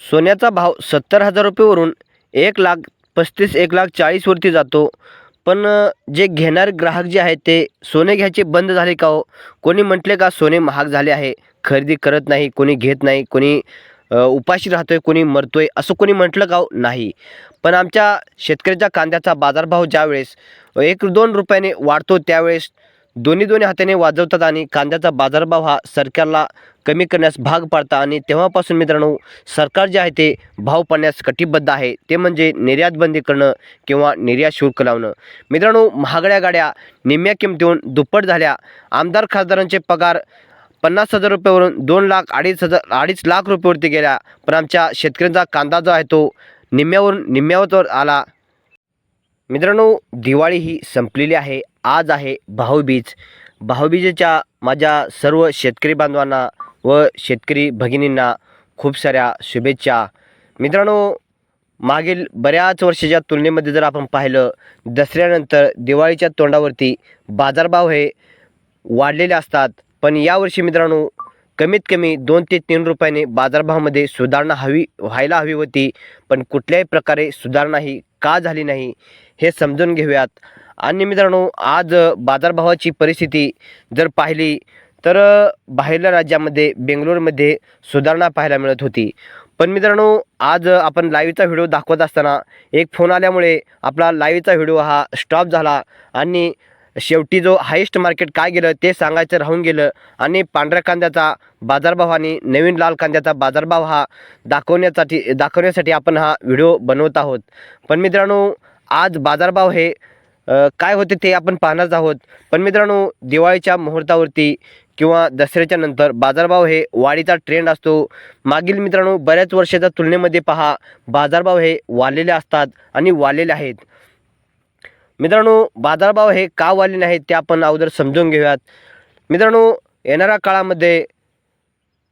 सोन्याचा भाव सत्तर हजार रुपयेवरून एक लाख पस्तीस एक लाख चाळीसवरती जातो. पण जे घेणारे ग्राहक जे आहेत ते सोने घ्यायचे बंद झाले का हो? कोणी म्हटले का सोने महाग झाले आहे खरेदी करत नाही कोणी घेत नाही कोणी उपाशी राहतो आहे कोणी मरतो आहे असं कोणी म्हटलं का हो? नाही. पण आमच्या शेतकऱ्याच्या कांद्याचा बाजारभाव ज्यावेळेस एक दोन रुपयाने वाढतो त्यावेळेस दोन्ही दोन्ही हाताने वाजवतात आणि कांद्याचा बाजारभाव हा सरकारला कमी करण्यास भाग पाडतात. आणि तेव्हापासून मित्रांनो सरकार जे आहे ते भाव पाडण्यास कटिबद्ध आहे. ते म्हणजे निर्यात बंदी करणं किंवा निर्यात शुल्क लावणं. मित्रांनो महागड्या गाड्या निम्म्या किमतीहून दुप्पट झाल्या. आमदार खासदारांचे पगार पन्नास हजार रुपयावरून दोन लाख अडीच हजार अडीच लाख रुपयावरती गेल्या. पण आमच्या शेतकऱ्यांचा कांदा जो आहे तो निम्म्यावरून निम्म्यावर आला. मित्रांनो दिवाळी ही संपलेली आहे. आज आहे भाऊबीज भाऊबीजेच्या माझ्या सर्व शेतकरी बांधवांना व शेतकरी भगिनींना खूप साऱ्या शुभेच्छा. मित्रांनो मागील बऱ्याच वर्षाच्या तुलनेमध्ये जर आपण पाहिलं दसऱ्यानंतर दिवाळीच्या तोंडावरती बाजारभाव हे वाढलेले असतात. पण यावर्षी मित्रांनो कमीत कमी दोन ते तीन रुपयाने बाजारभावामध्ये सुधारणा हवी व्हायला हवी होती. पण कुठल्याही प्रकारे सुधारणा ही का झाली नाही हे समजून घेऊयात. आणि मित्रांनो आज बाजारभावाची परिस्थिती जर पाहिली तर बाहेरल्या राज्यामध्ये बेंगलोरमध्ये सुधारणा पाहायला मिळत होती. पण मित्रांनो आज आपण लाईव्हचा व्हिडिओ दाखवत असताना एक फोन आल्यामुळे आपला लाईव्हचा व्हिडिओ हा स्टॉप झाला आणि शेवटी जो हायेस्ट मार्केट काय गेलं ते सांगायचं राहून गेलं आणि पांढऱ्या कांद्याचा बाजारभाव आणि नवीन लाल कांद्याचा बाजारभाव हा दाखवण्यासाठी दाखवण्यासाठी आपण हा व्हिडिओ बनवत आहोत. पण मित्रांनो आज बाजारभाव हे काय होते ते आपण पाहणारच आहोत. पण मित्रांनो दिवाळीच्या मुहूर्तावरती किंवा दसऱ्याच्या नंतर बाजारभाव हे वाढीचा ट्रेंड असतो. मागील मित्रांनो बऱ्याच वर्षाच्या तुलनेमध्ये पहा बाजारभाव हे वाढलेले असतात आणि वाढलेले आहेत. मित्रांनो बाजारभाव हे का वाढलेले आहेत ते आपण अगोदर समजून घेऊयात. मित्रांनो येणाऱ्या काळामध्ये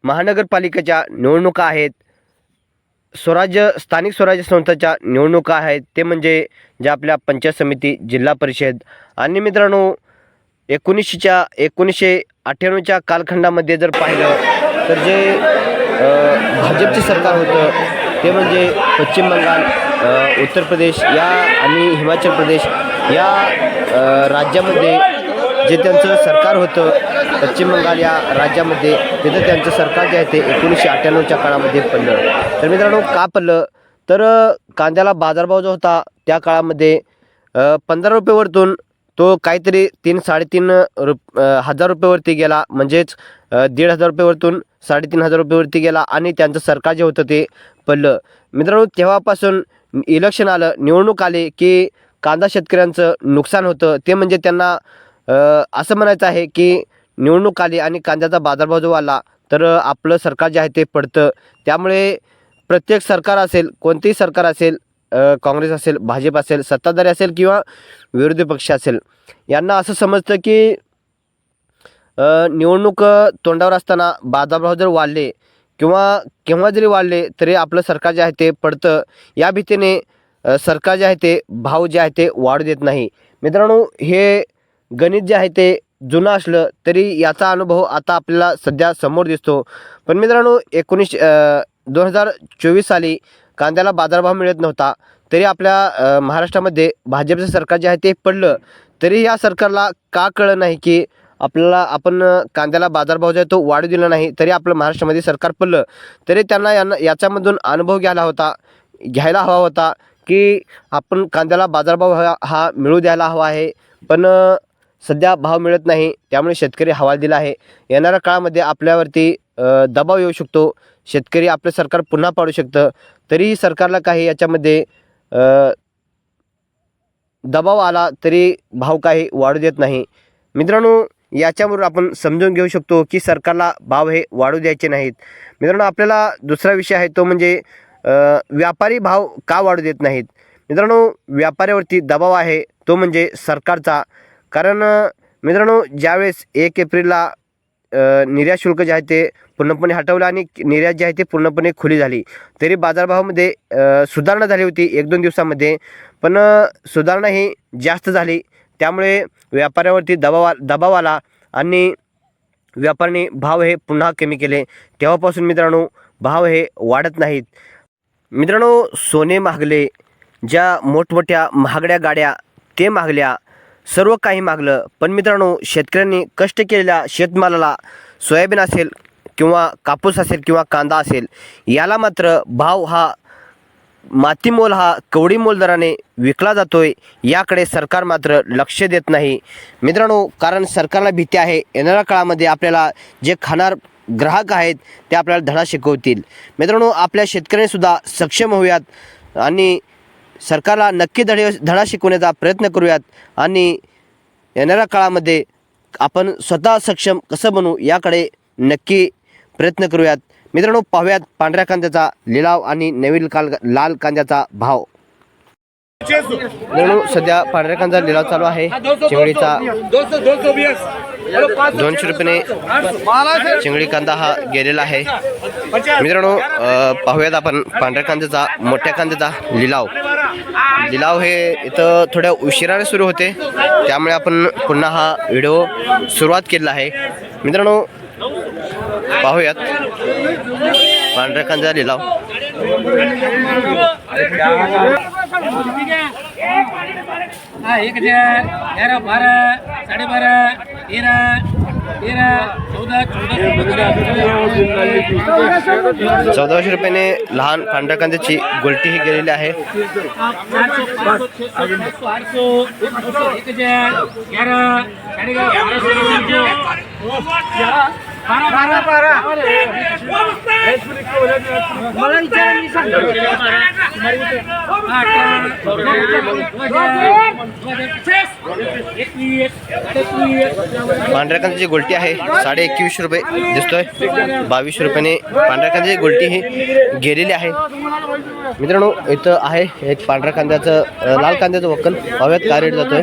महानगरपालिकेच्या निवडणुका आहेत. स्वराज्य स्थानिक स्वराज्य संस्थाच्या निवडणुका आहेत ते म्हणजे ज्या आपल्या पंचायत समिती जिल्हा परिषद. आणि मित्रांनो एकोणीसशेच्या एकोणीसशे अठ्ठ्याण्णवच्या कालखंडामध्ये जर पाहिलं तर जे भाजपचे सरकार होतं ते म्हणजे पश्चिम बंगाल उत्तर प्रदेश या आणि हिमाचल प्रदेश या राज्यामध्ये जे त्यांचं सरकार होतं पश्चिम बंगाल या राज्यामध्ये तिथं त्यांचं सरकार जे आहे ते एकोणीसशे अठ्ठ्याण्णवच्या काळामध्ये पडलं. तर मित्रांनो का पडलं? तर कांद्याला बाजारभाव जो होता त्या काळामध्ये पंधरा रुपयेवरतून तो काहीतरी तीन साडेतीन रुप हजार रुपयेवरती गेला. म्हणजेच दीड हजार रुपयेवरतून साडेतीन हजार रुपयेवरती गेला आणि त्यांचं सरकार जे होतं ते पडलं. मित्रांनो तेव्हापासून इलेक्शन आलं निवडणूक आली की कांदा शेतकऱ्यांचं नुकसान होतं. ते म्हणजे त्यांना असं म्हणायचं आहे की निवडणूक आली आणि कांद्याचा बाजारभाव जो आला तर आपलं सरकार जे आहे ते पडतं. त्यामुळे प्रत्येक सरकार असेल कोणतेही सरकार असेल काँग्रेस असेल भाजप असेल सत्ताधारी असेल किंवा विरोधी पक्ष असेल यांना असं समजतं की निवडणूक तोंडावर असताना बाजारभाव जर वाढले किंवा केव्हा जरी वाढले तरी आपलं सरकार जे आहे ते पडतं. या भीतीने सरकार जे आहे ते भाव जे आहे ते वाढू देत नाही. मित्रांनो हे गणित जे आहे ते जुनं असलं तरी याचा अनुभव आता आपल्याला सध्या समोर दिसतो. पण मित्रांनो एकोणीस दोन हजार चोवीस साली कांद्याला बाजारभाव मिळत नव्हता. तरी आपल्या महाराष्ट्रामध्ये भाजपचं सरकार जे आहे ते पडलं. तरी या सरकारला का कळलं नाही की आपल्याला आपण कांद्याला बाजारभाव जो आहे तो वाढू दिला नाही तरी आपलं महाराष्ट्रामध्ये सरकार पडलं. तरी त्यांना यांना याच्यामधून अनुभव घ्यायला होता घ्यायला हवा होता की आपण कांद्याला बाजारभाव हा हा मिळू द्यायला हवा आहे. पण सध्या भाव मिळत नाही त्यामुळे शेतकरी हवालदिल आहे. येणाऱ्या काळामध्ये आपल्यावरती दबाव येऊ शकतो. शेतकरी आपलं सरकार पुन्हा पाडू शकतं. तरीही सरकारला काही याच्यामध्ये दबाव आला तरी भाव काही वाढू देत नाही. मित्रांनो याच्यावरून आपण समजून घेऊ शकतो की सरकारला भाव हे वाढू द्यायचे नाहीत. मित्रांनो आपल्याला दुसरा विषय आहे तो म्हणजे व्यापारी भाव का वाढू देत नाहीत? मित्रांनो व्यापाऱ्यावरती दबाव आहे तो म्हणजे सरकारचा. कारण मित्रांनो ज्यावेळेस एक एप्रिलला निर्यात शुल्क जे आहे ते पूर्णपणे हटवलं आणि निर्यात जी आहे ते पूर्णपणे खुली झाली तरी बाजारभावामध्ये सुधारणा झाली होती एक दोन दिवसामध्ये. पण सुधारणा ही जास्त झाली. त्यामुळे व्यापाऱ्यावरती दबाव दबाव आला आणि व्यापाऱ्यांनी भाव हे पुन्हा कमी केले. तेव्हापासून मित्रांनो भाव हे वाढत नाहीत. मित्रांनो सोने महागले ज्या मोठमोठ्या महागड्या गाड्या ते मागल्या सर्व काही मागलं. पण मित्रांनो शेतकऱ्यांनी कष्ट केलेल्या शेतमालाला सोयाबीन असेल किंवा कापूस असेल किंवा कांदा असेल याला मात्र भाव हा मातीमोल हा कवडी मोल दराने विकला जातोय याकडे सरकार मात्र लक्ष देत नाही. मित्रांनो कारण सरकारला भीती आहे. येणाऱ्या काळामध्ये आपल्याला जे खाणार ग्राहक आहेत ते आपल्याला धडा शिकवतील. मित्रांनो आपल्या शेतकऱ्यांनीसुद्धा सक्षम होऊयात आणि सरकारला नक्की धडे धडा शिकवण्याचा प्रयत्न करूयात आणि येणाऱ्या काळामध्ये आपण स्वतः सक्षम कसं बनू याकडे नक्की प्रयत्न करूयात. मित्रांनो पाहूयात पांढऱ्या कांद्याचा लिलाव आणि नवीन काल लाल कांद्याचा भाव. मित्रांनो सध्या पांढऱ्या कांदा लिलाव चालू आहे. चिंगडीचा दोनशे रुपयाने चिंगडी कांदा हा गेलेला आहे. मित्रांनो पाहूयात आपण पांढऱ्या कांद्याचा मोठ्या कांद्याचा लिलाव. लिलाव हे इथं थोड्या उशिराने सुरू होते. त्यामुळे आपण पुन्हा हा व्हिडिओ सुरुवात केलेला आहे. मित्रांनो पाहूयात. पांढऱ्या लिलाव. हा एक हजार ग्यारह बारह तेरा. चौदाशे रुपयाने लहान पांढऱ्या कांद्याची गोलटी ही गेलेली आहे. मला पांढऱ्या गोलटी आहे. साडे एकवीसशे रुपये दिसतोय. बावीसशे रुपयाने पांढऱ्या कांद्याची गोलटी ही गेलेली आहे. मित्रांनो इथं आहे एक पांढऱ्या कांद्याचं लाल कांद्याचं वक्कल. जातोय?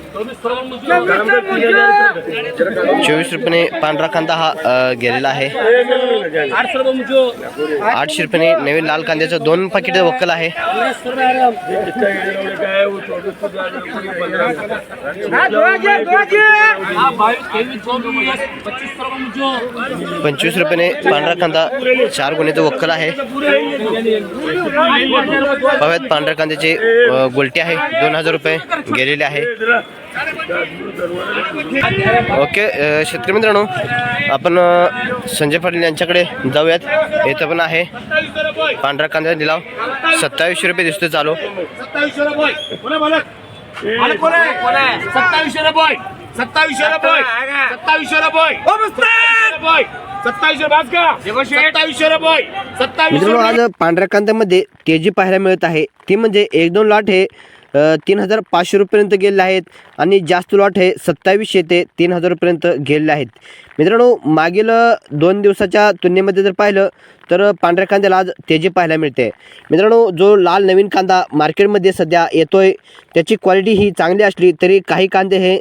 चोवीस रुपयाने पांढरा कांदा हा गेलेला आहे. रुपये आठशे रुपयाने नवीन लाल कांद्याचं दोन पाकिट वक्कल आहे. रुपये पंचवीस रुपयाने पांढरा कांदा चार गुन्ह्याचं वक्कल आहे. पांढऱ्या कांद्याची गोलटी आहे. दोन हजार रुपये गेलेले आहे. ओके शेतकरी मित्रांनो आपण संजय पाटील यांच्याकडे जाऊयात. इथं पण आहे पांढरा कांदा लिलाव. सत्तावीसशे रुपये दिसतोय चालू. सत्तावीसशे रुपये. सत्तावीसशे सत्तावीसशे आज पांढऱ्या कांद्यामध्ये तेजी पाहायला मिळत आहे. ती म्हणजे एक दोन लॉट हे तीन हजार पाचशे रुपयेपर्यंत गेलेले आहेत आणि जास्त लॉट हे सत्तावीसशे ते तीन हजार रुपयेपर्यंत गेलेले आहेत. मित्रांनो मागील दोन दिवसाच्या तुलनेमध्ये जर पाहिलं तर पांढऱ्या कांद्याला आज तेजी पाहायला मिळते. मित्रांनो जो लाल नवीन कांदा मार्केटमध्ये सध्या येतोय त्याची क्वालिटी ही चांगली असली तरी काही कांदे हे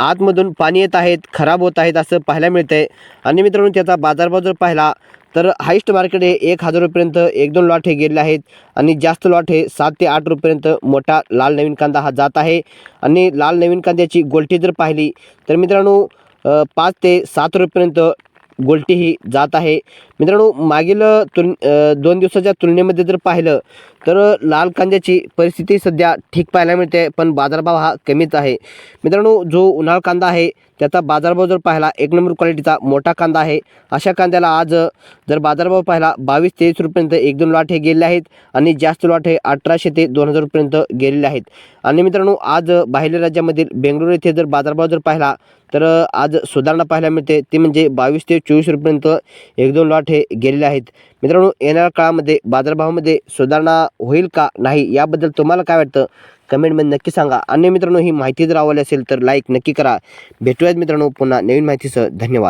आतमधून पाणी येत आहेत खराब होत आहेत असं पाहायला मिळतंय. आणि मित्रांनो त्याचा बाजारभाव जर पाहिला तर हाईस्ट मार्केट हे एक हजार रुपयेपर्यंत एक दोन लॉट हे गेलेले आहेत. आणि जास्त लॉट हे सात ते आठ रुपयेपर्यंत मोठा लाल नवीन कांदा हा जात आहे. आणि लाल नवीन कांद्याची गोलटी जर पाहिली तर मित्रांनो पाच ते सात रुपयेपर्यंत गोलटी ही जात आहे. मित्रांनो मागील तुल दोन दिवसाच्या तुलनेमध्ये जर पाहिलं तर लाल कांद्याची परिस्थिती सध्या ठीक पाहायला मिळते पण बाजारभाव हा कमीच आहे. मित्रांनो जो उन्हाळ कांदा आहे त्याचा बाजारभाव जर पाहिला एक नंबर क्वालिटीचा मोठा कांदा आहे. अशा कांद्याला आज जर बाजारभाव पाहिला बावीस तेवीस रुपयेपर्यंत एक दोन लॉट हे गेलेले आहेत आणि जास्त लॉट हे अठराशे ते दोन हजार रुपयेपर्यंत गेलेले आहेत. आणि मित्रांनो आज बाहेर राज्यामधील बेंगळुरू येथे जर बाजारभाव जर पाहिला तर आज सुधारणा पाहायला मिळते. ती म्हणजे बावीस ते चोवीस रुपयेपर्यंत एक दोन लॉट हे गेलेले आहेत. मित्रांनो येणाऱ्या काळामध्ये बाजारभावामध्ये सुधारणा होईल का नाही याबद्दल तुम्हाला काय वाटतं? कमेंटमध्ये नक्की सांगा. आणि मित्रांनो ही माहिती जर आवडली असेल तर लाईक नक्की करा. भेटूयात मित्रांनो पुन्हा नवीन माहितीसह. धन्यवाद.